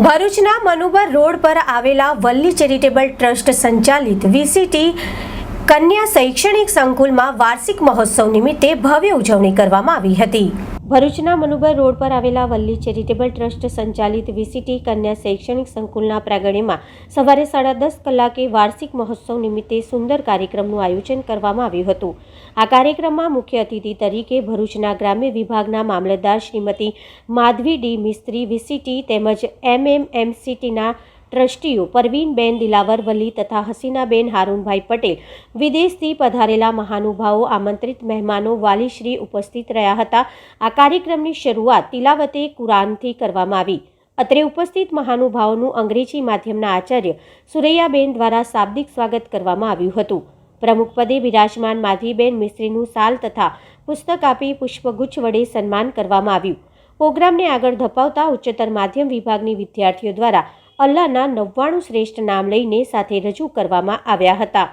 ભરૂચના મનુબર રોડ પર આવેલા વલ્લી ચેરિટેબલ ટ્રસ્ટ સંચાલિત વીસીટી કન્યા શૈક્ષણિક સંકુલમાં વાર્ષિક મહોત્સવ નિમિત્તે ભવ્ય ઉજવણી કરવામાં આવી હતી. ભરૂચના મનુબર રોડ પર આવેલા વલ્લી ચેરિટેબલ ટ્રસ્ટ સંચાલિત વીસીટી કન્યા શૈક્ષણિક સંકુલના પ્રાંગણમાં સવારે સાડા દસ કલાકે વાર્ષિક મહોત્સવ નિમિત્તે સુંદર કાર્યક્રમનું આયોજન કરવામાં આવ્યું હતું. આ કાર્યક્રમમાં મુખ્ય અતિથિ તરીકે ભરૂચના ગ્રામ્ય વિભાગના મામલતદાર શ્રીમતી માધવી ડી મિસ્ત્રી, વીસીટી તેમજ એમએમએમસીટીના ટ્રસ્ટીઓ પરવીનબેન દિલાવર વલી તથા હસીનાબેન હારૂનભાઈ પટેલ વિદેશથી પધારેલા મહાનુભાવો, આમંત્રિત મહેમાનો, વાલીશ્રી ઉપસ્થિત રહ્યા હતા. આ કાર્યક્રમની શરૂઆત તિલાવતે કુરાનથી કરવામાં આવી. અત્રે ઉપસ્થિત મહાનુભાવોનું અંગ્રેજી માધ્યમના આચાર્ય સુરૈયાબેન દ્વારા શાબ્દિક સ્વાગત કરવામાં આવ્યું હતું. પ્રમુખ પદે બિરાજમાન માધવીબેન મિસ્ત્રીનું સાલ તથા પુસ્તક આપી પુષ્પગુચ્છ વડે સન્માન કરવામાં આવ્યું. પ્રોગ્રામને આગળ ધપાવતા ઉચ્ચતર માધ્યમ વિભાગની વિદ્યાર્થીઓ દ્વારા અલ્લાહના નવ્વાણું શ્રેષ્ઠ નામ લઈને સાથે રજૂ કરવામાં આવ્યા હતા.